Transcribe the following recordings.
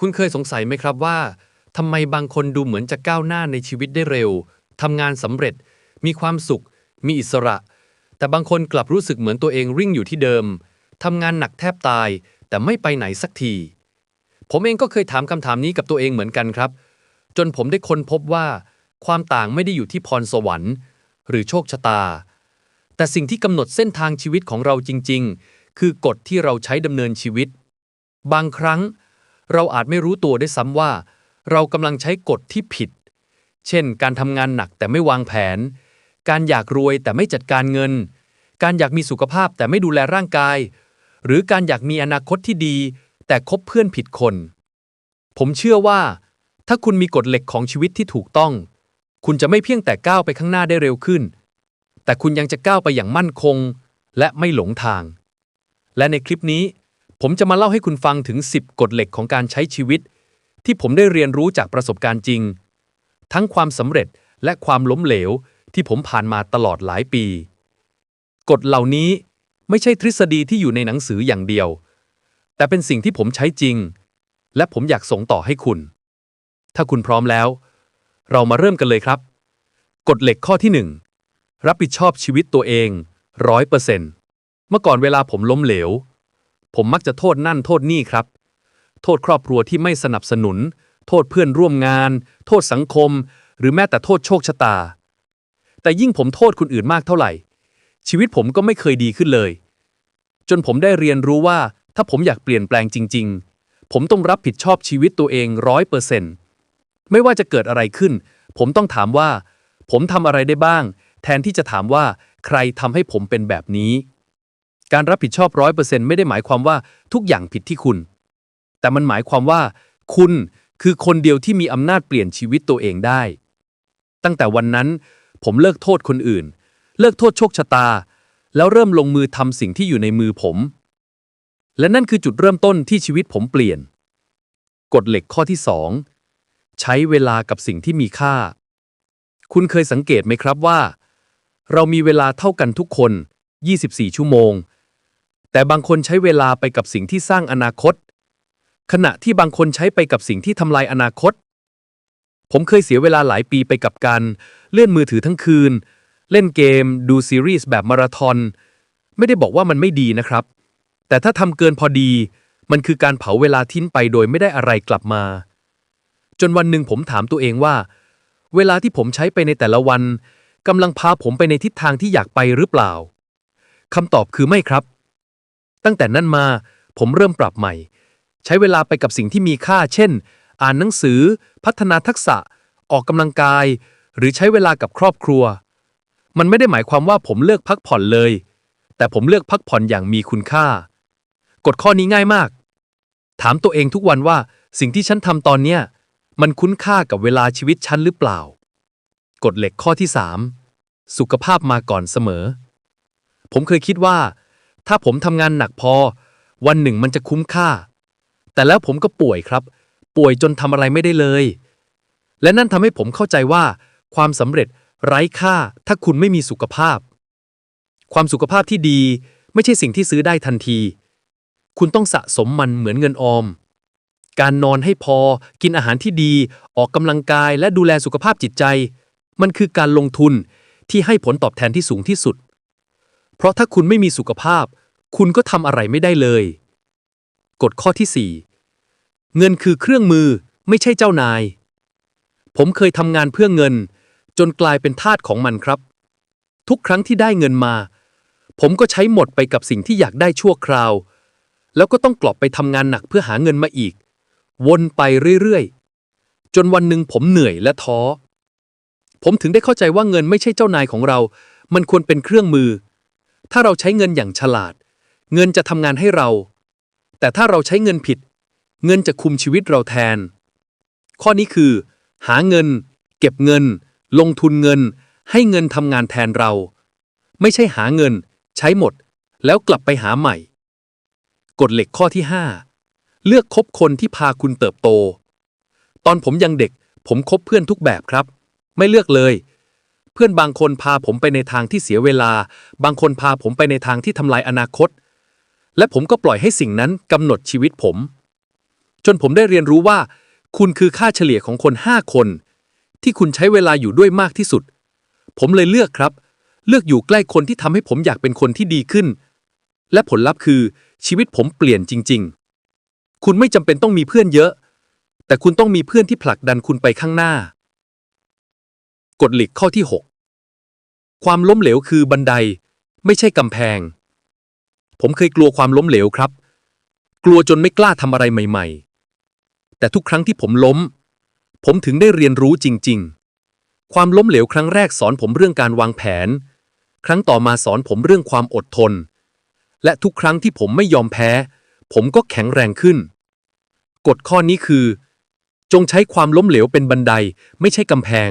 คุณเคยสงสัยไหมครับว่าทำไมบางคนดูเหมือนจะก้าวหน้าในชีวิตได้เร็วทำงานสำเร็จ มีความสุข มีอิสระ แต่บางคนกลับรู้สึกเหมือนตัวเองริ่งอยู่ที่เดิมทำงานหนักแทบตาย แต่ไม่ไปไหนสักที ผมเองก็เคยถามคำถามนี้กับตัวเองเหมือนกันครับ จนผมได้ค้นพบว่า ความต่างไม่ได้อยู่ที่พรสวรรค์ หรือโชคชะตา แต่สิ่งที่กำหนดเส้นทางชีวิตของเราจริง ๆ คือกฎที่เราใช้ดำเนินชีวิต บางครั้ง เราอาจไม่รู้ตัวได้วยซ้ำว่า เรากำลังใช้กฎที่ผิด เช่น การทำงานหนักแต่ไม่วางแผน การอยากรวยแต่ไม่จัดการเงิน การอยากมีสุขภาพแต่ไม่ดูแลร่างกาย หรือการอยากมีอนาคตที่ดี แต่คบเพื่อนผิดคน ผมเชื่อว่า ถ้าคุณมีกฎเหล็กของชีวิตที่ถูกต้อง คุณจะไม่เพียงแต่ก้าวไปข้างหน้าได้เร็วขึ้น แต่คุณยังจะก้าวไปอย่างมั่นคง และไม่หลงทาง และในคลิปนี้ ผมจะมาเล่าให้คุณฟังถึง 10 กฎเหล็กของการใช้ชีวิต ที่ผมได้เรียนรู้จากประสบการณ์จริง ทั้งความสำเร็จและความล้มเหลวที่ผมผ่านมาตลอดหลายปี กฎเหล่านี้ไม่ใช่ทฤษฎีที่อยู่ในหนังสืออย่างเดียว แต่เป็นสิ่งที่ผมใช้จริง และผมอยากส่งต่อให้คุณ ถ้าคุณพร้อมแล้ว เรามาเริ่มกันเลยครับ กฎเหล็กข้อที่หนึ่งรับผิดชอบชีวิตตัวเองร้อยเปอร์เซ็นต์เมื่อก่อนเวลาผมล้มเหลว ผมมักจะโทษนั่นโทษนี่ครับ โทษครอบครัวที่ไม่สนับสนุน โทษเพื่อนร่วมงาน โทษสังคม หรือแม้แต่โทษโชคชะตา แต่ยิ่งผมโทษคนอื่นมากเท่าไหร่ ชีวิตผมก็ไม่เคยดีขึ้นเลย จนผมได้เรียนรู้ว่าถ้าผมอยากเปลี่ยนแปลงจริง ๆ ผมต้องรับผิดชอบชีวิตตัวเองร้อยเปอร์เซ็นต์ไม่ว่าจะเกิดอะไรขึ้น ผมต้องถามว่า ผมทำอะไรได้บ้าง แทนที่จะถามว่า ใครทำให้ผมเป็นแบบนี้ การรับผิดชอบร้อยเปอร์เซ็นต์ไม่ได้หมายความว่าทุกอย่างผิดที่คุณ แต่มันหมายความว่า คุณคือคนเดียวที่มีอำนาจเปลี่ยนชีวิตตัวเองได้ ตั้งแต่วันนั้น ผมเลิกโทษคนอื่น เลิกโทษโชคชะตา แล้วเริ่มลงมือทำสิ่งที่อยู่ในมือผม และนั่นคือจุดเริ่มต้นที่ชีวิตผมเปลี่ยน กฎเหล็กข้อที่สองใช้เวลากับสิ่งที่มีค่า คุณเคยสังเกตไหมครับว่า เรามีเวลาเท่ากันทุกคน 24 ชั่วโมง แต่บางคนใช้เวลาไปกับสิ่งที่สร้างอนาคต ขณะที่บางคนใช้ไปกับสิ่งที่ทำลายอนาคต ผมเคยเสียเวลาหลายปีไปกับการเลื่อนมือถือทั้งคืน เล่นเกม ดูซีรีส์แบบมาราธอน ไม่ได้บอกว่ามันไม่ดีนะครับ แต่ถ้าทำเกินพอดี มันคือการเผาเวลาทิ้งไปโดยไม่ได้อะไรกลับมา จนวันหนึ่งผมถามตัวเองว่า เวลาที่ผมใช้ไปในแต่ละวันกำลังพาผมไปในทิศทางที่อยากไปหรือเปล่าคำตอบคือไม่ครับ ตั้งแต่นั้นมาผมเริ่มปรับใหม่ ใช้เวลาไปกับสิ่งที่มีค่า เช่น อ่านหนังสือ พัฒนาทักษะ ออกกำลังกาย หรือใช้เวลากับครอบครัว มันไม่ได้หมายความว่าผมเลือกพักผ่อนเลย แต่ผมเลือกพักผ่อนอย่างมีคุณค่ากฎข้อนี้ง่ายมาก ถามตัวเองทุกวันว่าสิ่งที่ฉันทำตอนเนี้ยมันคุ้นค่ากับเวลาชีวิตฉันหรือเปล่ากฎเหล็กข้อที่ 3 สุขภาพมาก่อนเสมอ ผมเคยคิดว่า ถ้าผมทำงานหนักพอ วันหนึ่งมันจะคุ้มค่า แต่แล้วผมก็ป่วยครับ ป่วยจนทำอะไรไม่ได้เลย และนั่นทำให้ผมเข้าใจว่า ความสำเร็จไร้ค่า ถ้าคุณไม่มีสุขภาพ ความสุขภาพที่ดีไม่ใช่สิ่งที่ซื้อได้ทันที คุณต้องสะสมมันเหมือนเงินออม การนอนให้พอ กินอาหารที่ดี ออกกำลังกายและดูแลสุขภาพจิตใจ มันคือการลงทุนที่ให้ผลตอบแทนที่สูงที่สุด เพราะถ้าคุณไม่มีสุขภาพ คุณก็ทำอะไรไม่ได้เลย กฎข้อที่ 4 เงินคือเครื่องมือไม่ใช่เจ้านาย ผมเคยทำงานเพื่อเงิน จนกลายเป็นทาสของมันครับ ทุกครั้งที่ได้เงินมา ผมก็ใช้หมดไปกับสิ่งที่อยากได้ชั่วคราว แล้วก็ต้องกลับไปทำงานหนักเพื่อหาเงินมาอีก วนไปเรื่อยๆ จนวันหนึ่งผมเหนื่อยและท้อ ผมถึงได้เข้าใจว่าเงินไม่ใช่เจ้านายของเรา มันควรเป็นเครื่องมือ ถ้าเราใช้เงินอย่างฉลาด เงินจะทำงานให้เรา แต่ถ้าเราใช้เงินผิด เงินจะคุมชีวิตเราแทน ข้อนี้คือ หาเงิน เก็บเงิน ลงทุนเงิน ให้เงินทำงานแทนเรา ไม่ใช่หาเงิน ใช้หมด แล้วกลับไปหาใหม่ กฎเหล็กข้อที่ 5 เลือกคบคนที่พาคุณเติบโต ตอนผมยังเด็ก ผมคบเพื่อนทุกแบบครับ ไม่เลือกเลย เพื่อนบางคนพาผมไปในทางที่เสียเวลา บางคนพาผมไปในทางที่ทำลายอนาคต และผมก็ปล่อยให้สิ่งนั้นกำหนดชีวิตผม จนผมได้เรียนรู้ว่า คุณคือค่าเฉลี่ยของคน 5 คน ที่คุณใช้เวลาอยู่ด้วยมากที่สุด ผมเลยเลือกครับ เลือกอยู่ใกล้คนที่ทำให้ผมอยากเป็นคนที่ดีขึ้น และผลลัพธ์คือชีวิตผมเปลี่ยนจริง ๆ คุณไม่จำเป็นต้องมีเพื่อนเยอะ แต่คุณต้องมีเพื่อนที่ผลักดันคุณไปข้างหน้า กฎหล็กข้อที่ 6 ความล้มเหลวคือบันได ไม่ใช่กำแพง ผมเคยกลัวความล้มเหลวครับ กลัวจนไม่กล้าทำอะไรใหม่ ๆ แต่ทุกครั้งที่ผมล้ม ผมถึงได้เรียนรู้จริง ๆ ความล้มเหลวครั้งแรกสอนผมเรื่องการวางแผน ครั้งต่อมาสอนผมเรื่องความอดทน และทุกครั้งที่ผมไม่ยอมแพ้ ผมก็แข็งแรงขึ้น กฎข้อนี้คือ จงใช้ความล้มเหลวเป็นบันไดไม่ใช่กำแพง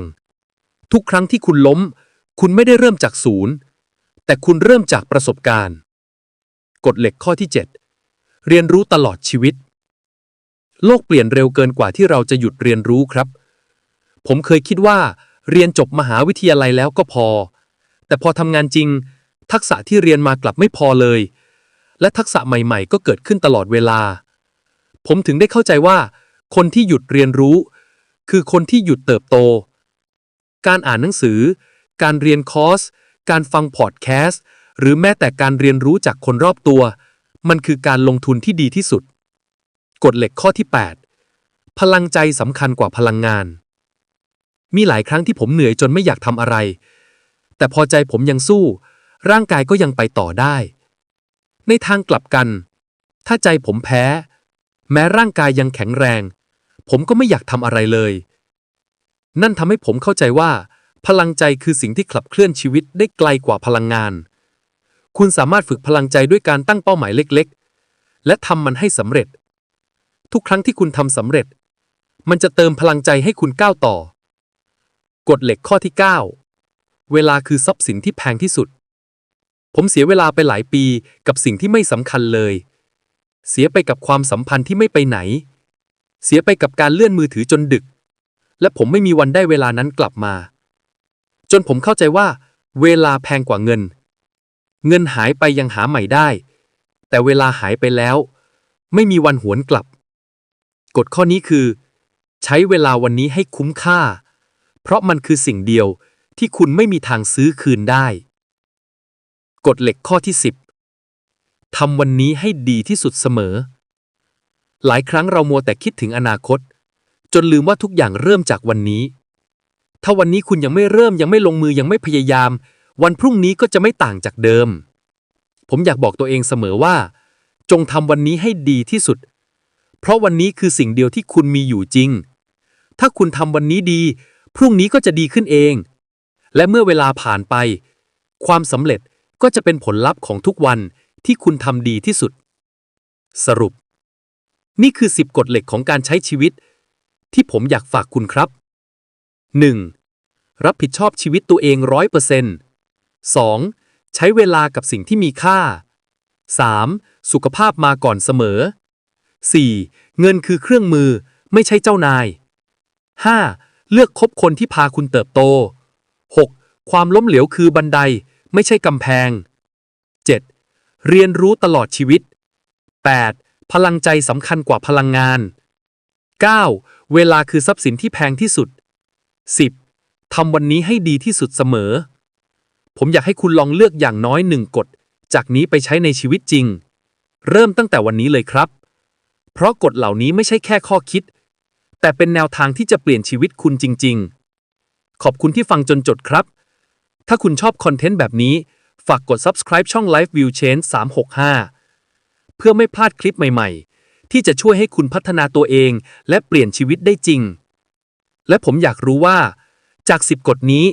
ทุกครั้งที่คุณล้ม คุณไม่ได้เริ่มจากศูนย์ แต่คุณเริ่มจากประสบการณ์ กฎเหล็กข้อที่ 7 เรียนรู้ตลอดชีวิต โลกเปลี่ยนเร็วเกินกว่าที่เราจะหยุดเรียนรู้ครับ ผมเคยคิดว่า เรียนจบมหาวิทยาลัยแล้วก็พอ แต่พอทำงานจริง ทักษะที่เรียนมากลับไม่พอเลย และทักษะใหม่ ๆ ก็เกิดขึ้นตลอดเวลา ผมถึงได้เข้าใจว่า คนที่หยุดเรียนรู้ คือคนที่หยุดเติบโต การอ่านหนังสือ การเรียนคอร์ส การฟังพอดแคสต์ หรือแม้แต่การเรียนรู้จากคนรอบตัว มันคือการลงทุนที่ดีที่สุด กฎเหล็กข้อที่ 8 พลังใจสำคัญกว่าพลังงาน มีหลายครั้งที่ผมเหนื่อยจนไม่อยากทำอะไร แต่พอใจผมยังสู้ ร่างกายก็ยังไปต่อได้ ในทางกลับกัน ถ้าใจผมแพ้ แม้ร่างกายยังแข็งแรง ผมก็ไม่อยากทำอะไรเลย นั่นทำให้ผมเข้าใจว่า พลังใจคือสิ่งที่ขับเคลื่อนชีวิตได้ไกลกว่าพลังงาน คุณสามารถฝึกพลังใจด้วยการตั้งเป้าหมายเล็กๆ และทำมันให้สำเร็จ ทุกครั้งที่คุณทำสำเร็จ มันจะเติมพลังใจให้คุณก้าวต่อ กฎเหล็กข้อที่ 9 เวลาคือทรัพย์สินที่แพงที่สุด ผมเสียเวลาไปหลายปีกับสิ่งที่ไม่สำคัญเลย เสียไปกับความสัมพันธ์ที่ไม่ไปไหน เสียไปกับการเลื่อนมือถือจนดึก และผมไม่มีวันได้เวลานั้นกลับมา จนผมเข้าใจว่า เวลาแพงกว่าเงิน เงินหายไปยังหาใหม่ได้ แต่เวลาหายไปแล้ว ไม่มีวันหวนกลับ กฎข้อนี้คือ ใช้เวลาวันนี้ให้คุ้มค่า เพราะมันคือสิ่งเดียวที่คุณไม่มีทางซื้อคืนได้ กฎเหล็กข้อที่ 10ทำวันนี้ให้ดีที่สุดเสมอ หลายครั้งเรามัวแต่คิดถึงอนาคต จนลืมว่าทุกอย่างเริ่มจากวันนี้ ถ้าวันนี้คุณยังไม่เริ่มยังไม่ลงมือยังไม่พยายาม วันพรุ่งนี้ก็จะไม่ต่างจากเดิม ผมอยากบอกตัวเองเสมอว่า จงทำวันนี้ให้ดีที่สุด เพราะวันนี้คือสิ่งเดียวที่คุณมีอยู่จริง ถ้าคุณทำวันนี้ดี พรุ่งนี้ก็จะดีขึ้นเอง และเมื่อเวลาผ่านไป ความสำเร็จก็จะเป็นผลลัพธ์ของทุกวันที่คุณทำดีที่สุด สรุป นี่คือ 10 กฎเหล็กของการใช้ชีวิต ที่ผมอยากฝากคุณครับ 1. รับผิดชอบชีวิตตัวเองร้อยเปอร์เซ็นต์ 2. ใช้เวลากับสิ่งที่มีค่า 3. สุขภาพมาก่อนเสมอ 4. เงินคือเครื่องมือ ไม่ใช่เจ้านาย 5. เลือกคบคนที่พาคุณเติบโต 6. ความล้มเหลวคือบันได ไม่ใช่กำแพง 7. เรียนรู้ตลอดชีวิต 8. พลังใจสำคัญกว่าพลังงาน 9. เวลาคือทรัพย์สินที่แพงที่สุด 10. ทำวันนี้ให้ดีที่สุดเสมอ ผมอยากให้คุณลองเลือกอย่างน้อยหนึ่งกฎ จากนี้ไปใช้ในชีวิตจริง เริ่มตั้งแต่วันนี้เลยครับ เพราะกฎเหล่านี้ไม่ใช่แค่ข้อคิด แต่เป็นแนวทางที่จะเปลี่ยนชีวิตคุณจริง ๆ ขอบคุณที่ฟังจนจดครับ ถ้าคุณชอบคอนเทนต์แบบนี้ ฝากกด subscribe ช่อง Life View Change 365 เพื่อไม่พลาดคลิปใหม่ ๆ ที่จะช่วยให้คุณพัฒนาตัวเอง และเปลี่ยนชีวิตได้จริง และผมอยากรู้ว่า จาก 10 กฎนี้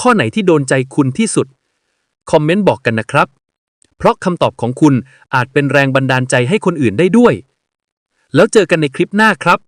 ข้อไหนที่โดนใจคุณที่สุด คอมเมนต์บอกกันนะครับ เพราะคำตอบของคุณอาจเป็นแรงบันดาลใจให้คนอื่นได้ด้วย แล้วเจอกันในคลิปหน้าครับ